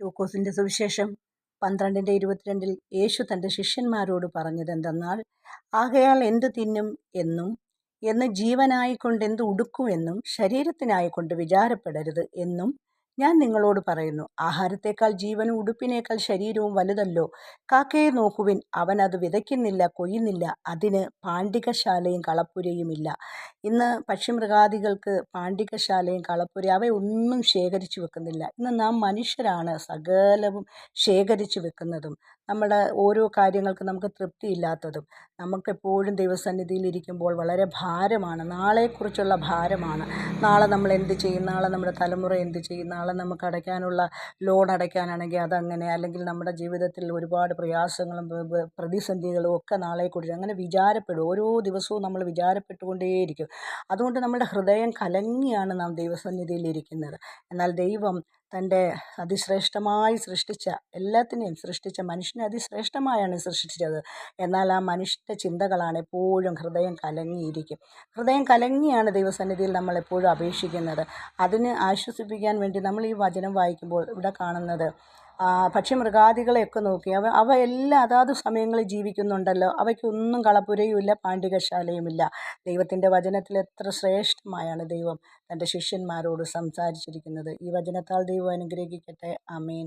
ലൂക്കോസിന്റെ സുവിശേഷം പന്ത്രണ്ടിന്റെ ഇരുപത്തിരണ്ടിൽ യേശു തന്റെ ശിഷ്യന്മാരോട് പറഞ്ഞതെന്തെന്നാൽ ആകയാൽ എന്ത് തിന്നും എന്നും എന്ന് ജീവനായിക്കൊണ്ട് എന്ത് ഉടുക്കും എന്നും ശരീരത്തിനായിക്കൊണ്ട് വിചാരപ്പെടരുത് എന്നും ഞാൻ നിങ്ങളോട് പറയുന്നു ആഹാരത്തേക്കാൾ ജീവനും ഉടുപ്പിനേക്കാൾ ശരീരവും വലുതല്ലോ. കാക്കയെ നോക്കുവിൻ അവൻ അത് വിതയ്ക്കുന്നില്ല കൊയ്യുന്നില്ല അതിന് പാണ്ഡികശാലയും കളപ്പുരയുമില്ല. ഇന്ന് പക്ഷിമൃഗാദികൾക്ക് പാണ്ഡികശാലയും കളപ്പുര അവയൊന്നും ശേഖരിച്ചു വെക്കുന്നില്ല. ഇന്ന് നാം മനുഷ്യരാണ് സകലവും ശേഖരിച്ചു വെക്കുന്നതും നമ്മുടെ ഓരോ കാര്യങ്ങൾക്ക് നമുക്ക് തൃപ്തിയില്ലാത്തതും. നമുക്കെപ്പോഴും ദൈവസന്നിധിയിൽ ഇരിക്കുമ്പോൾ വളരെ ഭാരമാണ് നാളെക്കുറിച്ചുള്ള ഭാരമാണ്. നാളെ നമ്മൾ എന്ത് ചെയ്യും? നാളെ നമ്മുടെ തലമുറ എന്ത് ചെയ്യും? നാളെ നമുക്ക് അടയ്ക്കാനുള്ള ലോൺ അടയ്ക്കാനാണെങ്കിൽ അതങ്ങനെ അല്ലെങ്കിൽ നമ്മുടെ ജീവിതത്തിൽ ഒരുപാട് പ്രയാസങ്ങളും പ്രതിസന്ധികളും ഒക്കെ നാളെക്കുറിച്ച് അങ്ങനെ വിചാരപ്പെടും. ഓരോ ദിവസവും നമ്മൾ വിചാരപ്പെട്ടുകൊണ്ടേയിരിക്കും. അതുകൊണ്ട് നമ്മുടെ ഹൃദയം കലങ്ങിയാണ് നാം ദൈവസന്നിധിയിൽ ഇരിക്കുന്നത്. എന്നാൽ ദൈവം തന്റെ അതിശ്രേഷ്ഠമായി സൃഷ്ടിച്ച എല്ലാത്തിനെയും സൃഷ്ടിച്ച മനുഷ്യനെ അതിശ്രേഷ്ഠമായാണ് സൃഷ്ടിച്ചത്. എന്നാൽ ആ മനുഷ്യന്റെ ചിന്തകളാണ് എപ്പോഴും ഹൃദയം കലങ്ങിയിരിക്കും. ഹൃദയം കലങ്ങിയാണ് ദൈവസന്നിധിയിൽ നമ്മൾ എപ്പോഴും അപേക്ഷിക്കുന്നത്. അതിന് ആശ്വസിപ്പിക്കാൻ വേണ്ടി നമ്മൾ ഈ വചനം വായിക്കുമ്പോൾ ഇവിടെ കാണുന്നത് പക്ഷിമൃഗാദികളെയൊക്കെ നോക്കി. അവ അവ എല്ലാം അതാത് സമയങ്ങളിൽ ജീവിക്കുന്നുണ്ടല്ലോ. അവയ്ക്കൊന്നും കളപ്പുരയുമില്ല പാണ്ഡികശാലയുമില്ല. ദൈവത്തിന്റെ വചനത്തിൽ എത്ര ശ്രേഷ്ഠമായാണ് ദൈവം തന്റെ ശിഷ്യന്മാരോട് സംസാരിച്ചിരിക്കുന്നത്. ഈ വചനത്താൽ ദൈവം അനുഗ്രഹിക്കട്ടെ. അമീൻ